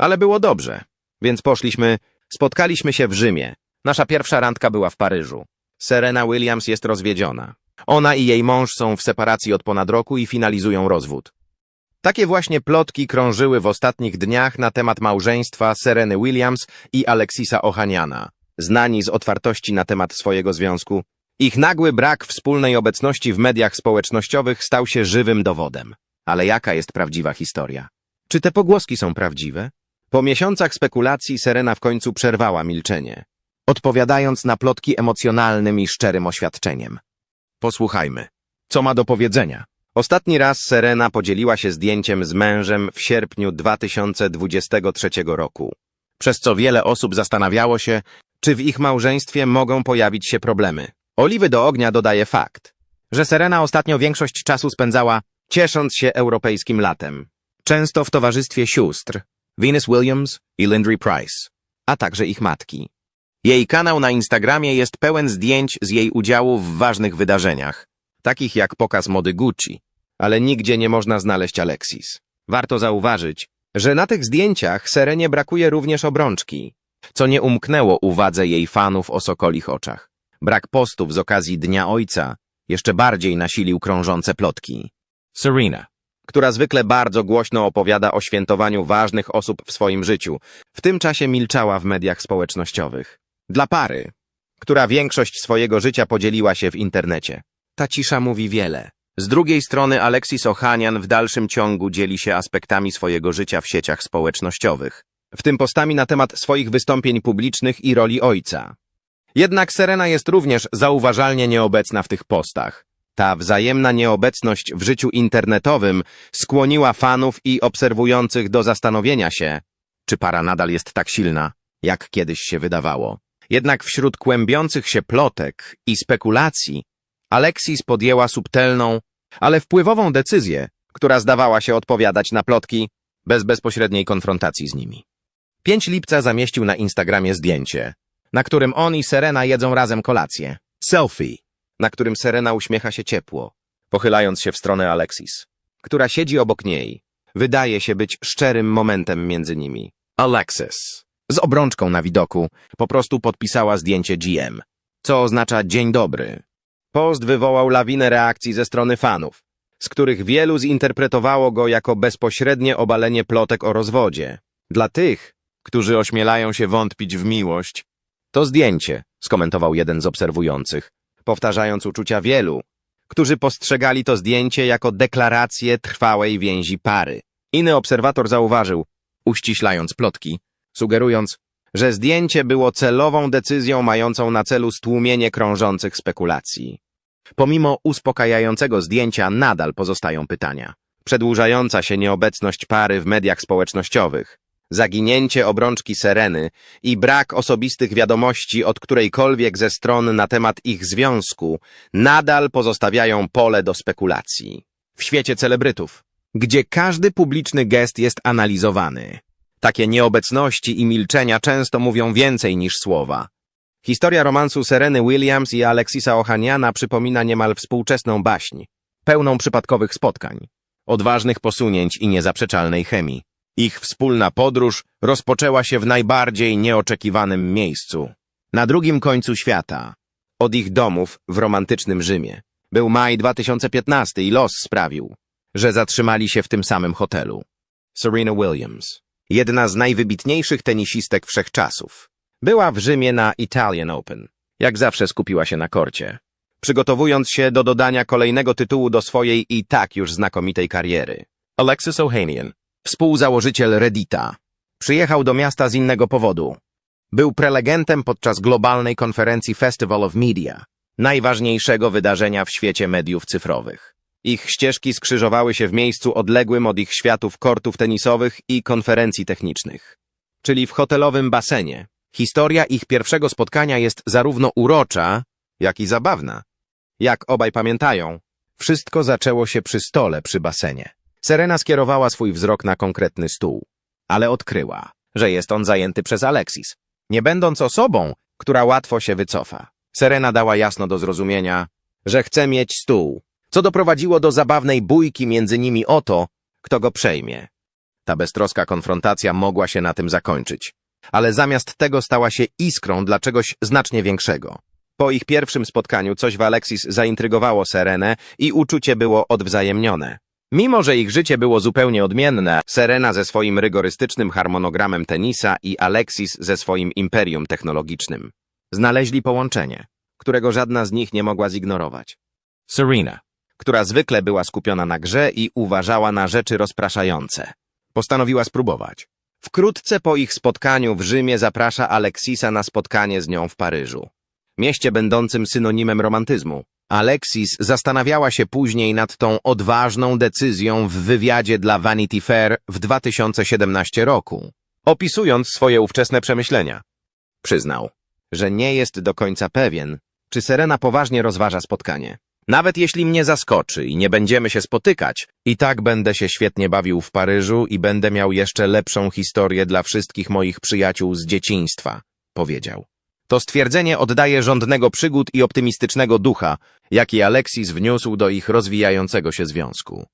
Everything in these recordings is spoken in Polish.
Ale było dobrze, więc poszliśmy, spotkaliśmy się w Rzymie. Nasza pierwsza randka była w Paryżu. Serena Williams jest rozwiedziona. Ona i jej mąż są w separacji od ponad roku i finalizują rozwód. Takie właśnie plotki krążyły w ostatnich dniach na temat małżeństwa Sereny Williams i Alexisa Ohaniana, znani z otwartości na temat swojego związku. Ich nagły brak wspólnej obecności w mediach społecznościowych stał się żywym dowodem. Ale jaka jest prawdziwa historia? Czy te pogłoski są prawdziwe? Po miesiącach spekulacji Serena w końcu przerwała milczenie, odpowiadając na plotki emocjonalnym i szczerym oświadczeniem. Posłuchajmy, co ma do powiedzenia. Ostatni raz Serena podzieliła się zdjęciem z mężem w sierpniu 2023 roku, przez co wiele osób zastanawiało się, czy w ich małżeństwie mogą pojawić się problemy. Oliwy do ognia dodaje fakt, że Serena ostatnio większość czasu spędzała ciesząc się europejskim latem, często w towarzystwie sióstr Venus Williams i Lindry Price, a także ich matki. Jej kanał na Instagramie jest pełen zdjęć z jej udziału w ważnych wydarzeniach, takich jak pokaz mody Gucci, ale nigdzie nie można znaleźć Alexis. Warto zauważyć, że na tych zdjęciach Serenie brakuje również obrączki, co nie umknęło uwadze jej fanów o sokolich oczach. Brak postów z okazji Dnia Ojca jeszcze bardziej nasilił krążące plotki. Serena, która zwykle bardzo głośno opowiada o świętowaniu ważnych osób w swoim życiu, w tym czasie milczała w mediach społecznościowych. Dla pary, która większość swojego życia podzieliła się w internecie. Ta cisza mówi wiele. Z drugiej strony Alexis Ohanian w dalszym ciągu dzieli się aspektami swojego życia w sieciach społecznościowych, w tym postami na temat swoich wystąpień publicznych i roli ojca. Jednak Serena jest również zauważalnie nieobecna w tych postach. Ta wzajemna nieobecność w życiu internetowym skłoniła fanów i obserwujących do zastanowienia się, czy para nadal jest tak silna, jak kiedyś się wydawało. Jednak wśród kłębiących się plotek i spekulacji Alexis podjęła subtelną, ale wpływową decyzję, która zdawała się odpowiadać na plotki bez bezpośredniej konfrontacji z nimi. 5 lipca zamieścił na Instagramie zdjęcie, na którym on i Serena jedzą razem kolację. Selfie, na którym Serena uśmiecha się ciepło, pochylając się w stronę Alexis, która siedzi obok niej. Wydaje się być szczerym momentem między nimi. Alexis, z obrączką na widoku, po prostu podpisała zdjęcie GM, co oznacza dzień dobry. Post wywołał lawinę reakcji ze strony fanów, z których wielu zinterpretowało go jako bezpośrednie obalenie plotek o rozwodzie. Dla tych, którzy ośmielają się wątpić w miłość, to zdjęcie, skomentował jeden z obserwujących, powtarzając uczucia wielu, którzy postrzegali to zdjęcie jako deklarację trwałej więzi pary. Inny obserwator zauważył, uściślając plotki, sugerując, że zdjęcie było celową decyzją mającą na celu stłumienie krążących spekulacji. Pomimo uspokajającego zdjęcia nadal pozostają pytania. Przedłużająca się nieobecność pary w mediach społecznościowych, zaginięcie obrączki Sereny i brak osobistych wiadomości od którejkolwiek ze stron na temat ich związku nadal pozostawiają pole do spekulacji. W świecie celebrytów, gdzie każdy publiczny gest jest analizowany, takie nieobecności i milczenia często mówią więcej niż słowa. Historia romansu Sereny Williams i Alexisa Ohaniana przypomina niemal współczesną baśń, pełną przypadkowych spotkań, odważnych posunięć i niezaprzeczalnej chemii. Ich wspólna podróż rozpoczęła się w najbardziej nieoczekiwanym miejscu. Na drugim końcu świata, od ich domów w romantycznym Rzymie. Był maj 2015 i los sprawił, że zatrzymali się w tym samym hotelu. Serena Williams, jedna z najwybitniejszych tenisistek wszechczasów, była w Rzymie na Italian Open. Jak zawsze skupiła się na korcie, przygotowując się do dodania kolejnego tytułu do swojej i tak już znakomitej kariery. Alexis Ohanian, współzałożyciel Reddita, przyjechał do miasta z innego powodu. Był prelegentem podczas globalnej konferencji Festival of Media, najważniejszego wydarzenia w świecie mediów cyfrowych. Ich ścieżki skrzyżowały się w miejscu odległym od ich światów kortów tenisowych i konferencji technicznych, czyli w hotelowym basenie. Historia ich pierwszego spotkania jest zarówno urocza, jak i zabawna. Jak obaj pamiętają, wszystko zaczęło się przy stole przy basenie. Serena skierowała swój wzrok na konkretny stół, ale odkryła, że jest on zajęty przez Alexis, nie będąc osobą, która łatwo się wycofa. Serena dała jasno do zrozumienia, że chce mieć stół, co doprowadziło do zabawnej bójki między nimi o to, kto go przejmie. Ta beztroska konfrontacja mogła się na tym zakończyć. Ale zamiast tego stała się iskrą dla czegoś znacznie większego. Po ich pierwszym spotkaniu coś w Alexis zaintrygowało Serenę i uczucie było odwzajemnione. Mimo, że ich życie było zupełnie odmienne, Serena ze swoim rygorystycznym harmonogramem tenisa i Alexis ze swoim imperium technologicznym. Znaleźli połączenie, którego żadna z nich nie mogła zignorować. Serena, która zwykle była skupiona na grze i uważała na rzeczy rozpraszające, postanowiła spróbować. Wkrótce po ich spotkaniu w Rzymie zaprasza Alexisa na spotkanie z nią w Paryżu, mieście będącym synonimem romantyzmu. Alexis zastanawiała się później nad tą odważną decyzją w wywiadzie dla Vanity Fair w 2017 roku, opisując swoje ówczesne przemyślenia. Przyznał, że nie jest do końca pewien, czy Serena poważnie rozważa spotkanie. Nawet jeśli mnie zaskoczy i nie będziemy się spotykać, i tak będę się świetnie bawił w Paryżu i będę miał jeszcze lepszą historię dla wszystkich moich przyjaciół z dzieciństwa, powiedział. To stwierdzenie oddaje żądnego przygód i optymistycznego ducha, jaki Alexis wniósł do ich rozwijającego się związku.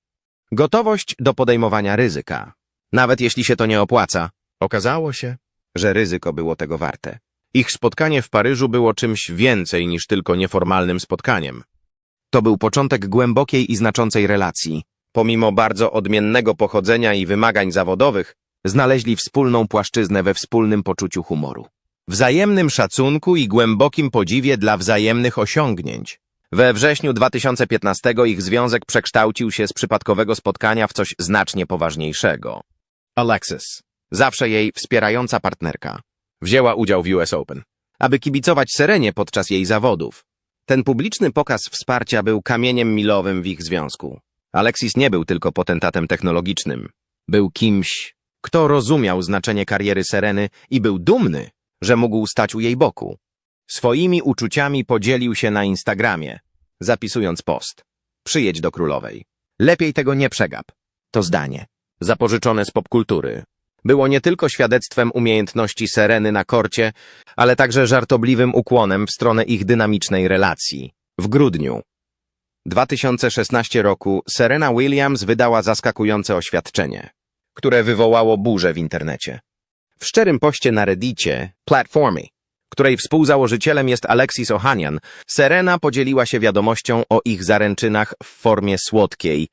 Gotowość do podejmowania ryzyka. Nawet jeśli się to nie opłaca, okazało się, że ryzyko było tego warte. Ich spotkanie w Paryżu było czymś więcej niż tylko nieformalnym spotkaniem. To był początek głębokiej i znaczącej relacji. Pomimo bardzo odmiennego pochodzenia i wymagań zawodowych, znaleźli wspólną płaszczyznę we wspólnym poczuciu humoru. Wzajemnym szacunku i głębokim podziwie dla wzajemnych osiągnięć. We wrześniu 2015 ich związek przekształcił się z przypadkowego spotkania w coś znacznie poważniejszego. Alexis, zawsze jej wspierająca partnerka, wzięła udział w US Open, aby kibicować Serenie podczas jej zawodów. Ten publiczny pokaz wsparcia był kamieniem milowym w ich związku. Alexis nie był tylko potentatem technologicznym. Był kimś, kto rozumiał znaczenie kariery Sereny i był dumny, że mógł stać u jej boku. Swoimi uczuciami podzielił się na Instagramie, zapisując post. Przyjedź do królowej. Lepiej tego nie przegap. To zdanie, zapożyczone z popkultury, było nie tylko świadectwem umiejętności Sereny na korcie, ale także żartobliwym ukłonem w stronę ich dynamicznej relacji. W grudniu 2016 roku Serena Williams wydała zaskakujące oświadczenie, które wywołało burzę w internecie. W szczerym poście na Reddicie, Platformy, której współzałożycielem jest Alexis Ohanian, Serena podzieliła się wiadomością o ich zaręczynach w formie słodkiej,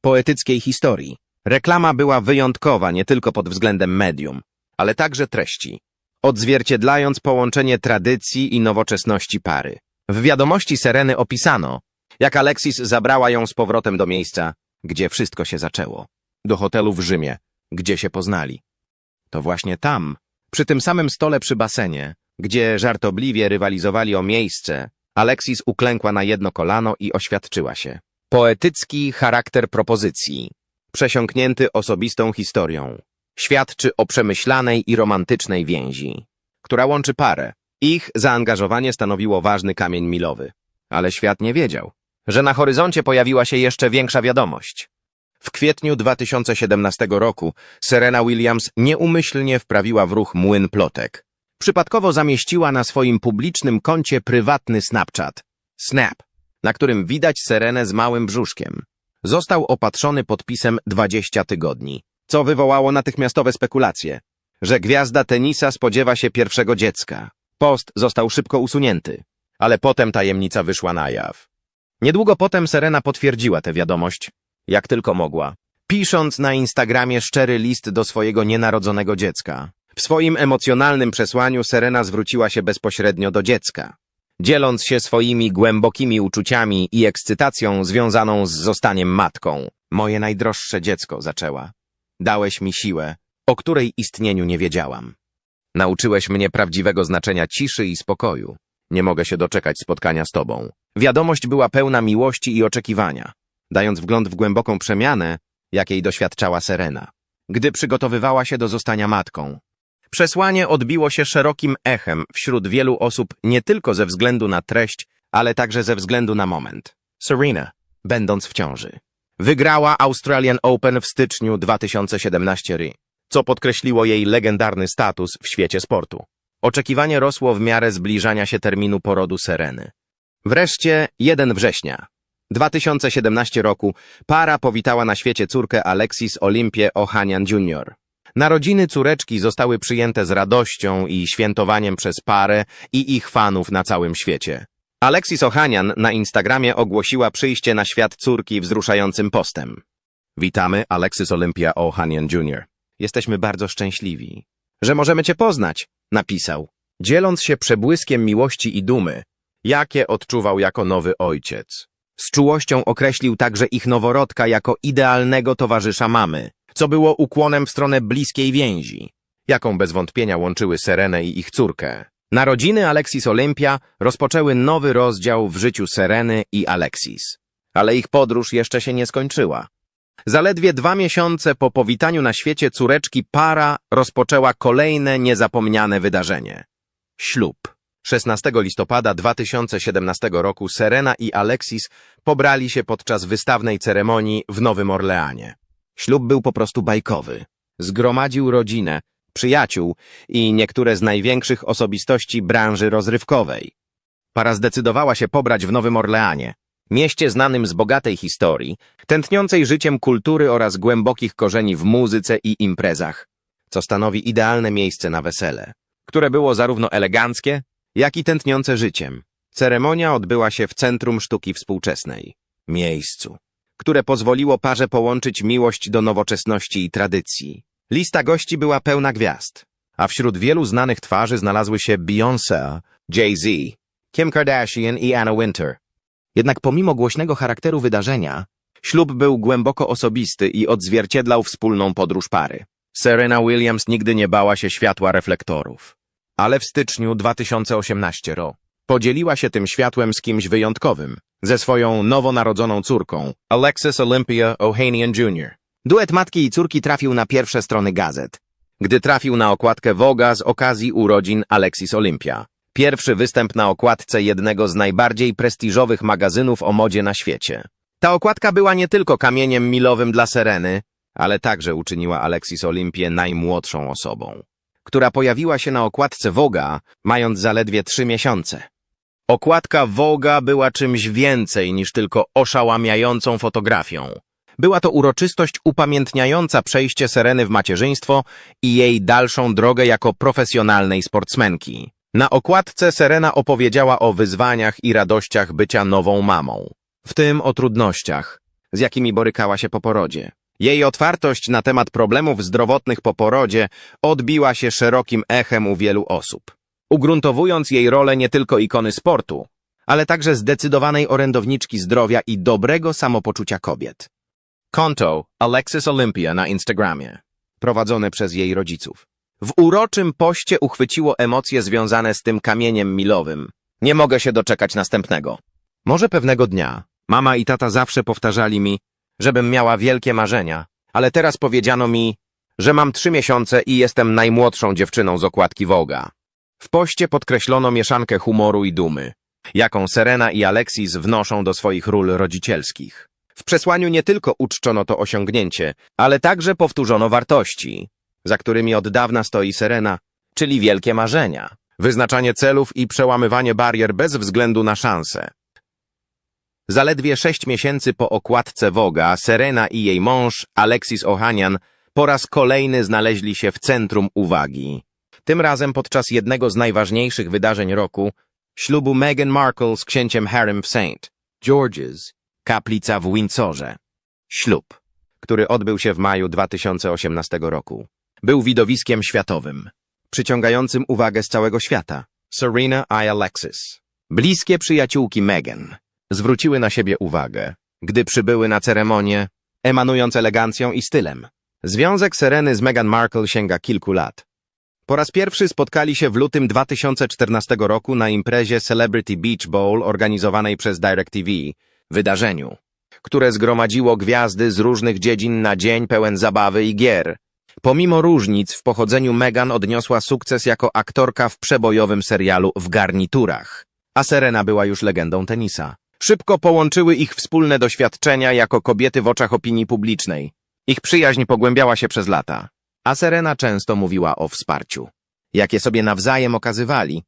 poetyckiej historii. Reklama była wyjątkowa nie tylko pod względem medium, ale także treści, odzwierciedlając połączenie tradycji i nowoczesności pary. W wiadomości Sereny opisano, jak Alexis zabrała ją z powrotem do miejsca, gdzie wszystko się zaczęło. Do hotelu w Rzymie, gdzie się poznali. To właśnie tam, przy tym samym stole przy basenie, gdzie żartobliwie rywalizowali o miejsce, Alexis uklękła na jedno kolano i oświadczyła się. Poetycki charakter propozycji, przesiąknięty osobistą historią, świadczy o przemyślanej i romantycznej więzi, która łączy parę. Ich zaangażowanie stanowiło ważny kamień milowy. Ale świat nie wiedział, że na horyzoncie pojawiła się jeszcze większa wiadomość. W kwietniu 2017 roku Serena Williams nieumyślnie wprawiła w ruch młyn plotek. Przypadkowo zamieściła na swoim publicznym koncie prywatny Snapchat, Snap, na którym widać Serenę z małym brzuszkiem. Został opatrzony podpisem 20 tygodni, co wywołało natychmiastowe spekulacje, że gwiazda tenisa spodziewa się pierwszego dziecka. Post został szybko usunięty, ale potem tajemnica wyszła na jaw. Niedługo potem Serena potwierdziła tę wiadomość, jak tylko mogła, pisząc na Instagramie szczery list do swojego nienarodzonego dziecka. W swoim emocjonalnym przesłaniu Serena zwróciła się bezpośrednio do dziecka, dzieląc się swoimi głębokimi uczuciami i ekscytacją związaną z zostaniem matką. Moje najdroższe dziecko, zaczęła. Dałeś mi siłę, o której istnieniu nie wiedziałam. Nauczyłeś mnie prawdziwego znaczenia ciszy i spokoju. Nie mogę się doczekać spotkania z tobą. Wiadomość była pełna miłości i oczekiwania, dając wgląd w głęboką przemianę, jakiej doświadczała Serena, gdy przygotowywała się do zostania matką. Przesłanie odbiło się szerokim echem wśród wielu osób nie tylko ze względu na treść, ale także ze względu na moment. Serena, będąc w ciąży, wygrała Australian Open w styczniu 2017 ry, co podkreśliło jej legendarny status w świecie sportu. Oczekiwanie rosło w miarę zbliżania się terminu porodu Sereny. Wreszcie 1 września. 2017 roku para powitała na świecie córkę Alexis Olimpię Ohanian Jr. Narodziny córeczki zostały przyjęte z radością i świętowaniem przez parę i ich fanów na całym świecie. Alexis Ohanian na Instagramie ogłosiła przyjście na świat córki wzruszającym postem. Witamy, Alexis Olympia Ohanian Jr. Jesteśmy bardzo szczęśliwi, że możemy Cię poznać, napisał, dzieląc się przebłyskiem miłości i dumy, jakie odczuwał jako nowy ojciec. Z czułością określił także ich noworodka jako idealnego towarzysza mamy, co było ukłonem w stronę bliskiej więzi, jaką bez wątpienia łączyły Serenę i ich córkę. Narodziny Alexis Olympia rozpoczęły nowy rozdział w życiu Sereny i Alexis. Ale ich podróż jeszcze się nie skończyła. Zaledwie dwa miesiące po powitaniu na świecie córeczki para rozpoczęła kolejne niezapomniane wydarzenie. Ślub. 16 listopada 2017 roku Serena i Alexis pobrali się podczas wystawnej ceremonii w Nowym Orleanie. Ślub był po prostu bajkowy. Zgromadził rodzinę, przyjaciół i niektóre z największych osobistości branży rozrywkowej. Para zdecydowała się pobrać w Nowym Orleanie, mieście znanym z bogatej historii, tętniącej życiem kultury oraz głębokich korzeni w muzyce i imprezach, co stanowi idealne miejsce na wesele, które było zarówno eleganckie, jak i tętniące życiem. Ceremonia odbyła się w Centrum Sztuki Współczesnej, miejscu, które pozwoliło parze połączyć miłość do nowoczesności i tradycji. Lista gości była pełna gwiazd, a wśród wielu znanych twarzy znalazły się Beyoncé, Jay-Z, Kim Kardashian i Anna Winter. Jednak pomimo głośnego charakteru wydarzenia, ślub był głęboko osobisty i odzwierciedlał wspólną podróż pary. Serena Williams nigdy nie bała się światła reflektorów. Ale w styczniu 2018 roku podzieliła się tym światłem z kimś wyjątkowym, ze swoją nowonarodzoną córką, Alexis Olympia Ohanian Jr. Duet matki i córki trafił na pierwsze strony gazet, gdy trafił na okładkę Voga z okazji urodzin Alexis Olympia. Pierwszy występ na okładce jednego z najbardziej prestiżowych magazynów o modzie na świecie. Ta okładka była nie tylko kamieniem milowym dla Sereny, ale także uczyniła Alexis Olympię najmłodszą osobą, która pojawiła się na okładce Voga, mając zaledwie trzy miesiące. Okładka Voga była czymś więcej niż tylko oszałamiającą fotografią. Była to uroczystość upamiętniająca przejście Sereny w macierzyństwo i jej dalszą drogę jako profesjonalnej sportsmenki. Na okładce Serena opowiedziała o wyzwaniach i radościach bycia nową mamą, w tym o trudnościach, z jakimi borykała się po porodzie. Jej otwartość na temat problemów zdrowotnych po porodzie odbiła się szerokim echem u wielu osób, ugruntowując jej rolę nie tylko ikony sportu, ale także zdecydowanej orędowniczki zdrowia i dobrego samopoczucia kobiet. Konto Alexis Olympia na Instagramie, prowadzone przez jej rodziców. W uroczym poście uchwyciło emocje związane z tym kamieniem milowym. Nie mogę się doczekać następnego. Może pewnego dnia mama i tata zawsze powtarzali mi, żebym miała wielkie marzenia, ale teraz powiedziano mi, że mam trzy miesiące i jestem najmłodszą dziewczyną z okładki Woga. W poście podkreślono mieszankę humoru i dumy, jaką Serena i Alexis wnoszą do swoich ról rodzicielskich. W przesłaniu nie tylko uczczono to osiągnięcie, ale także powtórzono wartości, za którymi od dawna stoi Serena, czyli wielkie marzenia, wyznaczanie celów i przełamywanie barier bez względu na szanse. Zaledwie sześć miesięcy po okładce Woga, Serena i jej mąż, Alexis Ohanian, po raz kolejny znaleźli się w centrum uwagi. Tym razem podczas jednego z najważniejszych wydarzeń roku, ślubu Meghan Markle z księciem Harrym w St. George's, kaplica w Windsorze. Ślub, który odbył się w maju 2018 roku, był widowiskiem światowym, przyciągającym uwagę z całego świata. Serena i Alexis, bliskie przyjaciółki Meghan, zwróciły na siebie uwagę, gdy przybyły na ceremonię, emanując elegancją i stylem. Związek Sereny z Meghan Markle sięga kilku lat. Po raz pierwszy spotkali się w lutym 2014 roku na imprezie Celebrity Beach Bowl organizowanej przez DirecTV, wydarzeniu, które zgromadziło gwiazdy z różnych dziedzin na dzień pełen zabawy i gier. Pomimo różnic w pochodzeniu Meghan odniosła sukces jako aktorka w przebojowym serialu W garniturach, a Serena była już legendą tenisa. Szybko połączyły ich wspólne doświadczenia jako kobiety w oczach opinii publicznej. Ich przyjaźń pogłębiała się przez lata, a Serena często mówiła o wsparciu, jakie sobie nawzajem okazywali,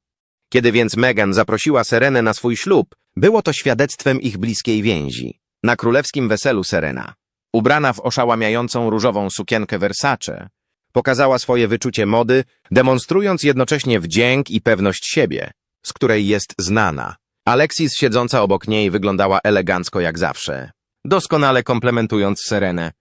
Kiedy więc Meghan zaprosiła Serenę na swój ślub, było to świadectwem ich bliskiej więzi. Na królewskim weselu Serena, ubrana w oszałamiającą różową sukienkę Versace, pokazała swoje wyczucie mody, demonstrując jednocześnie wdzięk i pewność siebie, z której jest znana. Alexis siedząca obok niej wyglądała elegancko jak zawsze, doskonale komplementując Serenę.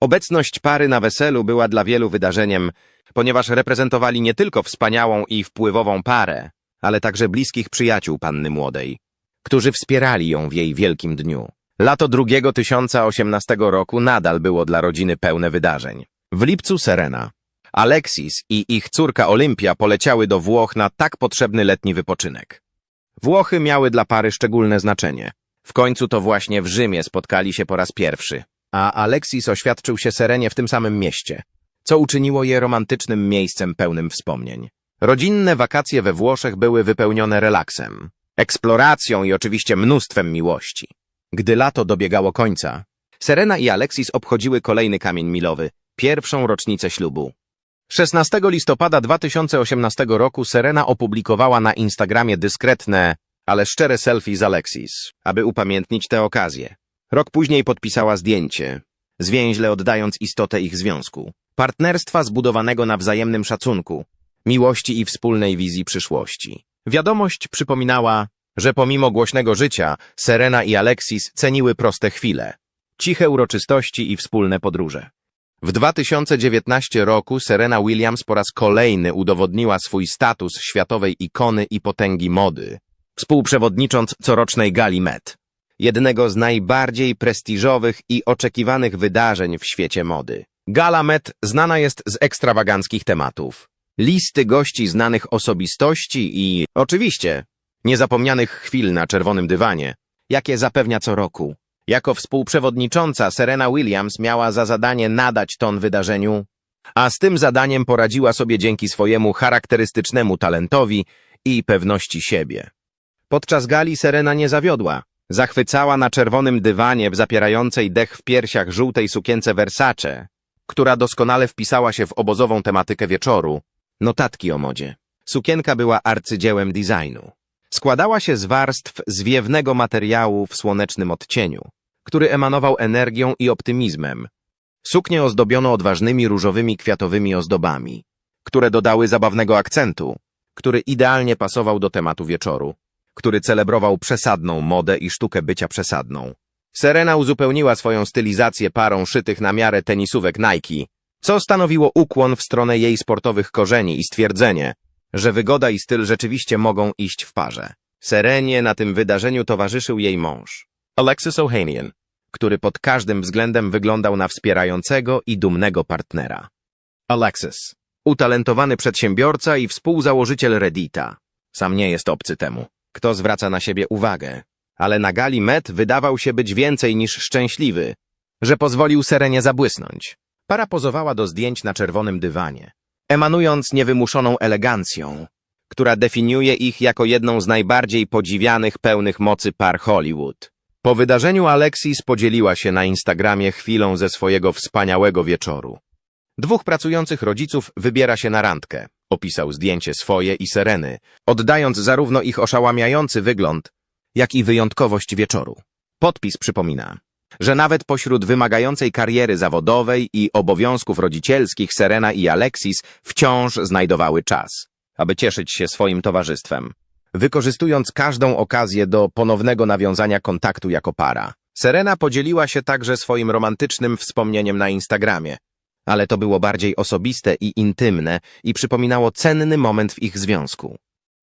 Obecność pary na weselu była dla wielu wydarzeniem, ponieważ reprezentowali nie tylko wspaniałą i wpływową parę, ale także bliskich przyjaciół panny młodej, którzy wspierali ją w jej wielkim dniu. Lato drugiego 1018 roku nadal było dla rodziny pełne wydarzeń. W lipcu Serena, Alexis i ich córka Olympia poleciały do Włoch na tak potrzebny letni wypoczynek. Włochy miały dla pary szczególne znaczenie. W końcu to właśnie w Rzymie spotkali się po raz pierwszy, a Alexis oświadczył się Serenie w tym samym mieście, co uczyniło je romantycznym miejscem pełnym wspomnień. Rodzinne wakacje we Włoszech były wypełnione relaksem, eksploracją i oczywiście mnóstwem miłości. Gdy lato dobiegało końca, Serena i Alexis obchodziły kolejny kamień milowy, pierwszą rocznicę ślubu. 16 listopada 2018 roku Serena opublikowała na Instagramie dyskretne, ale szczere selfie z Alexis, aby upamiętnić tę okazję. Rok później podpisała zdjęcie, zwięźle oddając istotę ich związku. Partnerstwa zbudowanego na wzajemnym szacunku, miłości i wspólnej wizji przyszłości. Wiadomość przypominała, że pomimo głośnego życia, Serena i Alexis ceniły proste chwile, ciche uroczystości i wspólne podróże. W 2019 roku Serena Williams po raz kolejny udowodniła swój status światowej ikony i potęgi mody, współprzewodnicząc corocznej gali Met, jednego z najbardziej prestiżowych i oczekiwanych wydarzeń w świecie mody. Gala Met znana jest z ekstrawaganckich tematów, listy gości znanych osobistości i, oczywiście, niezapomnianych chwil na czerwonym dywanie, jakie zapewnia co roku. Jako współprzewodnicząca Serena Williams miała za zadanie nadać ton wydarzeniu, a z tym zadaniem poradziła sobie dzięki swojemu charakterystycznemu talentowi i pewności siebie. Podczas gali Serena nie zawiodła. Zachwycała na czerwonym dywanie w zapierającej dech w piersiach żółtej sukience Versace, która doskonale wpisała się w obozową tematykę wieczoru, notatki o modzie. Sukienka była arcydziełem designu. Składała się z warstw zwiewnego materiału w słonecznym odcieniu, który emanował energią i optymizmem. Suknię ozdobiono odważnymi różowymi kwiatowymi ozdobami, które dodały zabawnego akcentu, który idealnie pasował do tematu wieczoru, który celebrował przesadną modę i sztukę bycia przesadną. Serena uzupełniła swoją stylizację parą szytych na miarę tenisówek Nike, co stanowiło ukłon w stronę jej sportowych korzeni i stwierdzenie, że wygoda i styl rzeczywiście mogą iść w parze. Serenie na tym wydarzeniu towarzyszył jej mąż, Alexis Ohanian, który pod każdym względem wyglądał na wspierającego i dumnego partnera. Alexis, utalentowany przedsiębiorca i współzałożyciel Reddita. Sam nie jest obcy temu, kto zwraca na siebie uwagę. Ale na gali Met wydawał się być więcej niż szczęśliwy, że pozwolił Serenie zabłysnąć. Para pozowała do zdjęć na czerwonym dywanie, emanując niewymuszoną elegancją, która definiuje ich jako jedną z najbardziej podziwianych pełnych mocy par Hollywood. Po wydarzeniu Alexis podzieliła się na Instagramie chwilą ze swojego wspaniałego wieczoru. Dwóch pracujących rodziców wybiera się na randkę. Opisał zdjęcie swoje i Sereny, oddając zarówno ich oszałamiający wygląd, jak i wyjątkowość wieczoru. Podpis przypomina, że nawet pośród wymagającej kariery zawodowej i obowiązków rodzicielskich Serena i Alexis wciąż znajdowały czas, aby cieszyć się swoim towarzystwem, wykorzystując każdą okazję do ponownego nawiązania kontaktu jako para. Serena podzieliła się także swoim romantycznym wspomnieniem na Instagramie, ale to było bardziej osobiste i intymne i przypominało cenny moment w ich związku.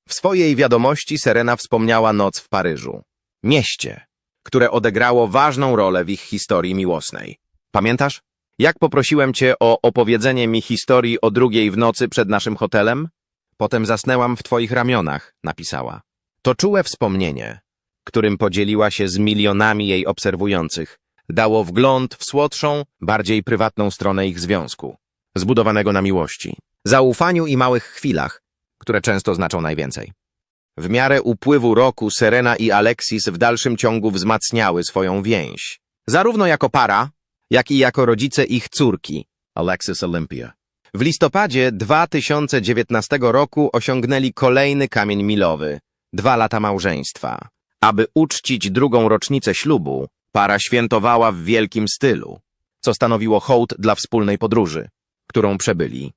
W swojej wiadomości Serena wspomniała noc w Paryżu, mieście, które odegrało ważną rolę w ich historii miłosnej. Pamiętasz? Jak poprosiłem cię o opowiedzenie mi historii o drugiej w nocy przed naszym hotelem? Potem zasnęłam w twoich ramionach, napisała. To czułe wspomnienie, którym podzieliła się z milionami jej obserwujących, dało wgląd w słodszą, bardziej prywatną stronę ich związku, zbudowanego na miłości, zaufaniu i małych chwilach, które często znaczą najwięcej. W miarę upływu roku Serena i Alexis w dalszym ciągu wzmacniały swoją więź. Zarówno jako para, jak i jako rodzice ich córki, Alexis Olympia. W listopadzie 2019 roku osiągnęli kolejny kamień milowy dwa lata małżeństwa. Aby uczcić drugą rocznicę ślubu, para świętowała w wielkim stylu, co stanowiło hołd dla wspólnej podróży, którą przebyli.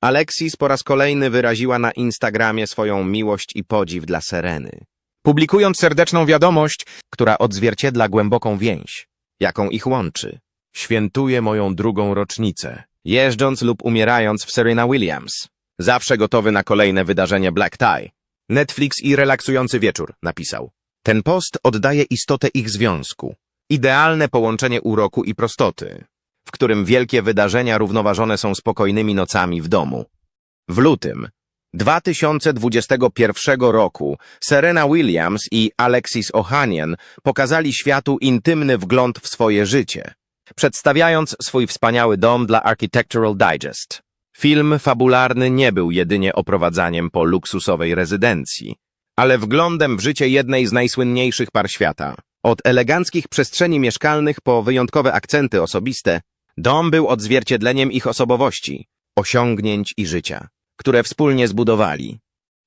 Alexis po raz kolejny wyraziła na Instagramie swoją miłość i podziw dla Sereny, publikując serdeczną wiadomość, która odzwierciedla głęboką więź, jaką ich łączy. Świętuję moją drugą rocznicę, jeżdżąc lub umierając w Serena Williams. Zawsze gotowy na kolejne wydarzenie Black Tie. Netflix i relaksujący wieczór, napisał. Ten post oddaje istotę ich związku. Idealne połączenie uroku i prostoty, w którym wielkie wydarzenia równoważone są spokojnymi nocami w domu. W lutym 2021 roku Serena Williams i Alexis Ohanian pokazali światu intymny wgląd w swoje życie, przedstawiając swój wspaniały dom dla Architectural Digest. Film fabularny nie był jedynie oprowadzaniem po luksusowej rezydencji, ale wglądem w życie jednej z najsłynniejszych par świata. Od eleganckich przestrzeni mieszkalnych po wyjątkowe akcenty osobiste, dom był odzwierciedleniem ich osobowości, osiągnięć i życia, które wspólnie zbudowali.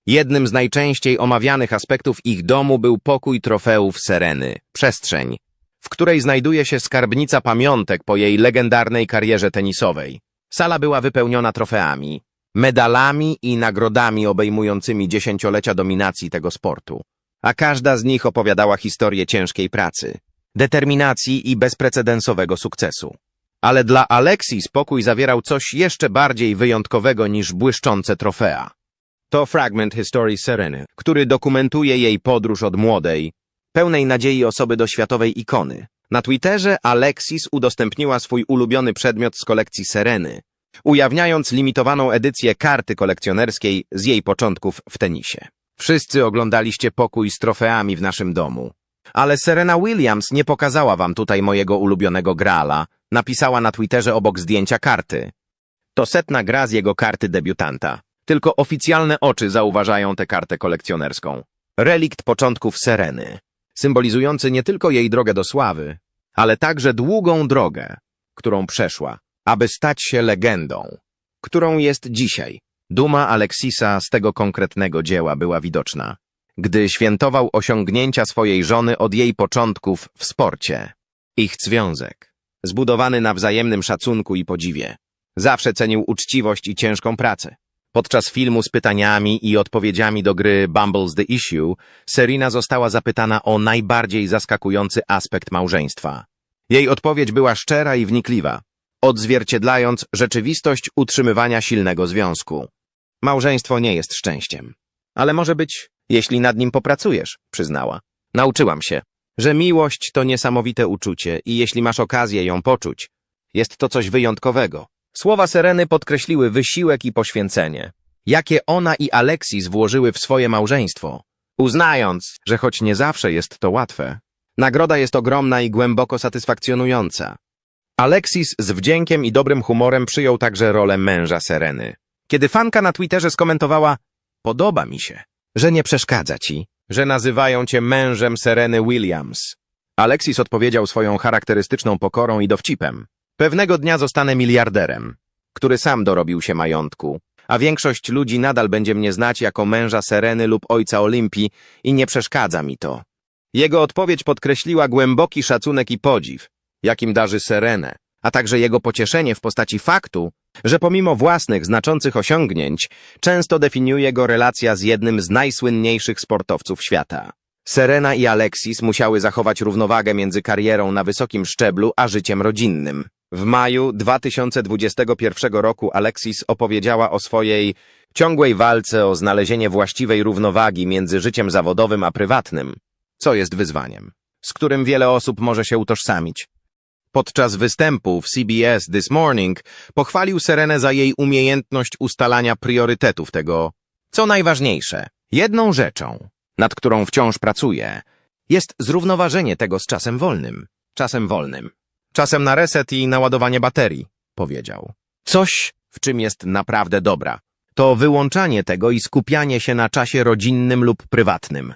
Jednym z najczęściej omawianych aspektów ich domu był pokój trofeów Sereny, przestrzeń, w której znajduje się skarbnica pamiątek po jej legendarnej karierze tenisowej. Sala była wypełniona trofeami, medalami i nagrodami obejmującymi dziesięciolecia dominacji tego sportu, a każda z nich opowiadała historię ciężkiej pracy, determinacji i bezprecedensowego sukcesu. Ale dla Alexis pokój zawierał coś jeszcze bardziej wyjątkowego niż błyszczące trofea. To fragment historii Sereny, który dokumentuje jej podróż od młodej, pełnej nadziei osoby do światowej ikony. Na Twitterze Alexis udostępniła swój ulubiony przedmiot z kolekcji Sereny, ujawniając limitowaną edycję karty kolekcjonerskiej z jej początków w tenisie. Wszyscy oglądaliście pokój z trofeami w naszym domu. Ale Serena Williams nie pokazała wam tutaj mojego ulubionego grala, napisała na Twitterze obok zdjęcia karty. To setna gra z jego karty debiutanta. Tylko oficjalne oczy zauważają tę kartę kolekcjonerską. Relikt początków Sereny, symbolizujący nie tylko jej drogę do sławy, ale także długą drogę, którą przeszła, aby stać się legendą, którą jest dzisiaj. Duma Aleksisa z tego konkretnego dzieła była widoczna, gdy świętował osiągnięcia swojej żony od jej początków w sporcie. Ich związek, zbudowany na wzajemnym szacunku i podziwie, zawsze cenił uczciwość i ciężką pracę. Podczas filmu z pytaniami i odpowiedziami do gry Bumble's The Issue, Serena została zapytana o najbardziej zaskakujący aspekt małżeństwa. Jej odpowiedź była szczera i wnikliwa, odzwierciedlając rzeczywistość utrzymywania silnego związku. Małżeństwo nie jest szczęściem, ale może być, jeśli nad nim popracujesz, przyznała. Nauczyłam się, że miłość to niesamowite uczucie i jeśli masz okazję ją poczuć, jest to coś wyjątkowego. Słowa Sereny podkreśliły wysiłek i poświęcenie, jakie ona i Alexis włożyły w swoje małżeństwo, uznając, że choć nie zawsze jest to łatwe, nagroda jest ogromna i głęboko satysfakcjonująca. Alexis z wdziękiem i dobrym humorem przyjął także rolę męża Sereny. Kiedy fanka na Twitterze skomentowała Podoba mi się, że nie przeszkadza ci, że nazywają cię mężem Sereny Williams. Alexis odpowiedział swoją charakterystyczną pokorą i dowcipem. Pewnego dnia zostanę miliarderem, który sam dorobił się majątku, a większość ludzi nadal będzie mnie znać jako męża Sereny lub ojca Olimpii i nie przeszkadza mi to. Jego odpowiedź podkreśliła głęboki szacunek i podziw, jakim darzy Serenę, a także jego pocieszenie w postaci faktu, że pomimo własnych znaczących osiągnięć, często definiuje go relacja z jednym z najsłynniejszych sportowców świata. Serena i Alexis musiały zachować równowagę między karierą na wysokim szczeblu a życiem rodzinnym. W maju 2021 roku Alexis opowiedziała o swojej ciągłej walce o znalezienie właściwej równowagi między życiem zawodowym a prywatnym, co jest wyzwaniem, z którym wiele osób może się utożsamić. Podczas występu w CBS This Morning pochwalił Serenę za jej umiejętność ustalania priorytetów tego, co najważniejsze. Jedną rzeczą, nad którą wciąż pracuje, jest zrównoważenie tego z czasem wolnym. Czasem wolnym. Czasem na reset i naładowanie baterii, powiedział. Coś, w czym jest naprawdę dobra, to wyłączanie tego i skupianie się na czasie rodzinnym lub prywatnym.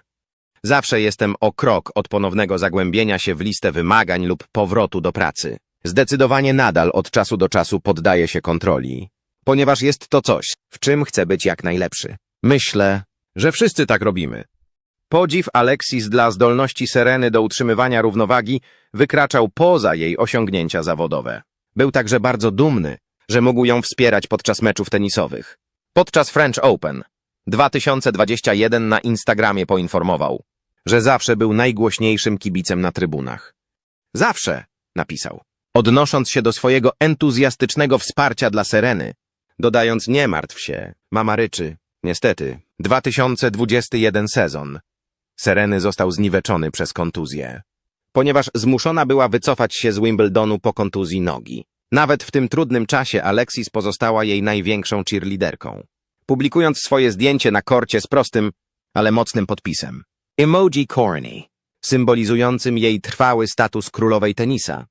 Zawsze jestem o krok od ponownego zagłębienia się w listę wymagań lub powrotu do pracy. Zdecydowanie nadal od czasu do czasu poddaję się kontroli. ponieważ jest to coś, w czym chcę być jak najlepszy. Myślę, że wszyscy tak robimy. Podziw Alexis dla zdolności Sereny do utrzymywania równowagi wykraczał poza jej osiągnięcia zawodowe. Był także bardzo dumny, że mógł ją wspierać podczas meczów tenisowych. Podczas French Open 2021 na Instagramie poinformował, że zawsze był najgłośniejszym kibicem na trybunach. Zawsze, napisał, odnosząc się do swojego entuzjastycznego wsparcia dla Sereny, dodając nie martw się, mama ryczy. Niestety, 2021 sezon. Sereny został zniweczony przez kontuzję, ponieważ zmuszona była wycofać się z Wimbledonu po kontuzji nogi. Nawet w tym trudnym czasie Alexis pozostała jej największą cheerleaderką, publikując swoje zdjęcie na korcie z prostym, ale mocnym podpisem. Emoji Corny, symbolizującym jej trwały status królowej tenisa.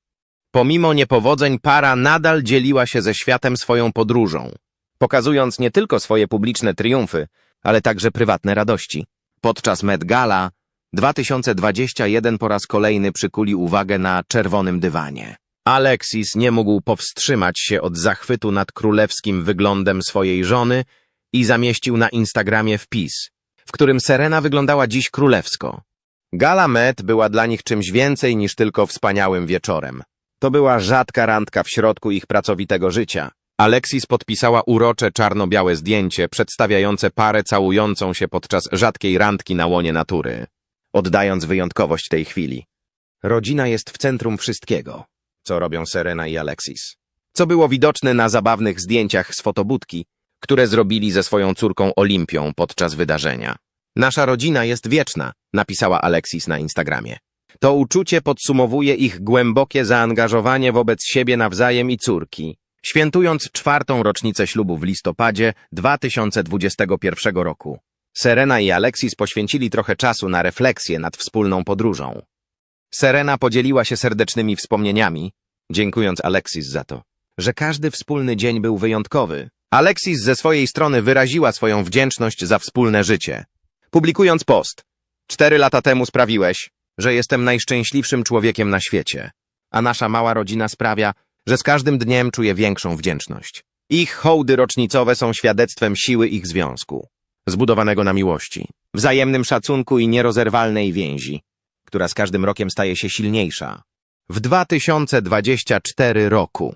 Pomimo niepowodzeń para nadal dzieliła się ze światem swoją podróżą, pokazując nie tylko swoje publiczne triumfy, ale także prywatne radości. Podczas Met Gala 2021 po raz kolejny przykuli uwagę na czerwonym dywanie. Alexis nie mógł powstrzymać się od zachwytu nad królewskim wyglądem swojej żony i zamieścił na Instagramie wpis, w którym Serena wyglądała dziś królewsko. Gala Met była dla nich czymś więcej niż tylko wspaniałym wieczorem. To była rzadka randka w środku ich pracowitego życia. Alexis podpisała urocze czarno-białe zdjęcie przedstawiające parę całującą się podczas rzadkiej randki na łonie natury, oddając wyjątkowość tej chwili. Rodzina jest w centrum wszystkiego, co robią Serena i Alexis. Co było widoczne na zabawnych zdjęciach z fotobudki, które zrobili ze swoją córką Olimpią podczas wydarzenia. Nasza rodzina jest wieczna, napisała Alexis na Instagramie. To uczucie podsumowuje ich głębokie zaangażowanie wobec siebie nawzajem i córki, świętując czwartą rocznicę ślubu w listopadzie 2021 roku. Serena i Alexis poświęcili trochę czasu na refleksję nad wspólną podróżą. Serena podzieliła się serdecznymi wspomnieniami, dziękując Alexis za to, że każdy wspólny dzień był wyjątkowy. Alexis ze swojej strony wyraziła swoją wdzięczność za wspólne życie, publikując post. Cztery lata temu sprawiłeś, że jestem najszczęśliwszym człowiekiem na świecie, a nasza mała rodzina sprawia, że z każdym dniem czuję większą wdzięczność. Ich hołdy rocznicowe są świadectwem siły ich związku, zbudowanego na miłości, wzajemnym szacunku i nierozerwalnej więzi, która z każdym rokiem staje się silniejsza. W 2024 roku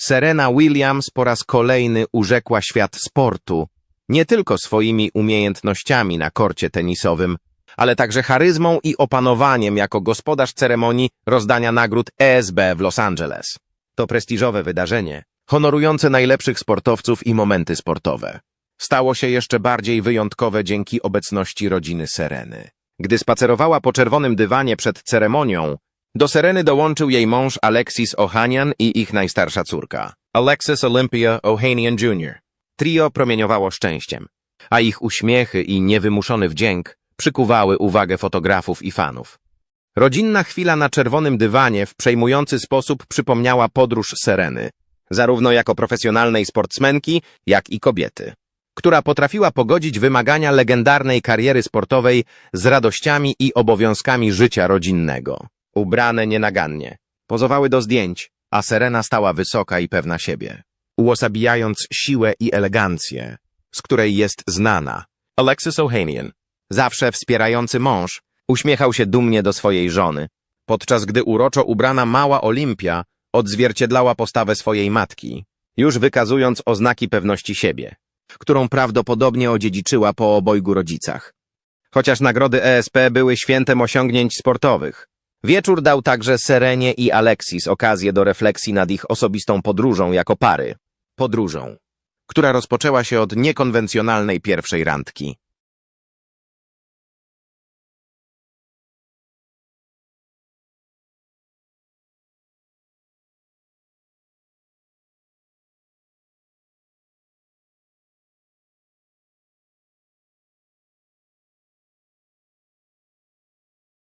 Serena Williams po raz kolejny urzekła świat sportu nie tylko swoimi umiejętnościami na korcie tenisowym, ale także charyzmą i opanowaniem jako gospodarz ceremonii rozdania nagród ESB w Los Angeles. To prestiżowe wydarzenie, honorujące najlepszych sportowców i momenty sportowe. Stało się jeszcze bardziej wyjątkowe dzięki obecności rodziny Sereny. Gdy spacerowała po czerwonym dywanie przed ceremonią, do Sereny dołączył jej mąż Alexis Ohanian i ich najstarsza córka, Alexis Olympia Ohanian Jr. Trio promieniowało szczęściem, a ich uśmiechy i niewymuszony wdzięk przykuwały uwagę fotografów i fanów. Rodzinna chwila na czerwonym dywanie w przejmujący sposób przypomniała podróż Sereny, zarówno jako profesjonalnej sportsmenki, jak i kobiety, która potrafiła pogodzić wymagania legendarnej kariery sportowej z radościami i obowiązkami życia rodzinnego. Ubrane nienagannie, pozowały do zdjęć, a Serena stała wysoka i pewna siebie, uosabijając siłę i elegancję, z której jest znana. Alexis Ohanian, zawsze wspierający mąż, uśmiechał się dumnie do swojej żony, podczas gdy uroczo ubrana mała Olimpia odzwierciedlała postawę swojej matki, już wykazując oznaki pewności siebie, którą prawdopodobnie odziedziczyła po obojgu rodzicach. Chociaż nagrody ESP były świętem osiągnięć sportowych, wieczór dał także Serenie i Alexis okazję do refleksji nad ich osobistą podróżą jako pary. Podróżą, która rozpoczęła się od niekonwencjonalnej pierwszej randki.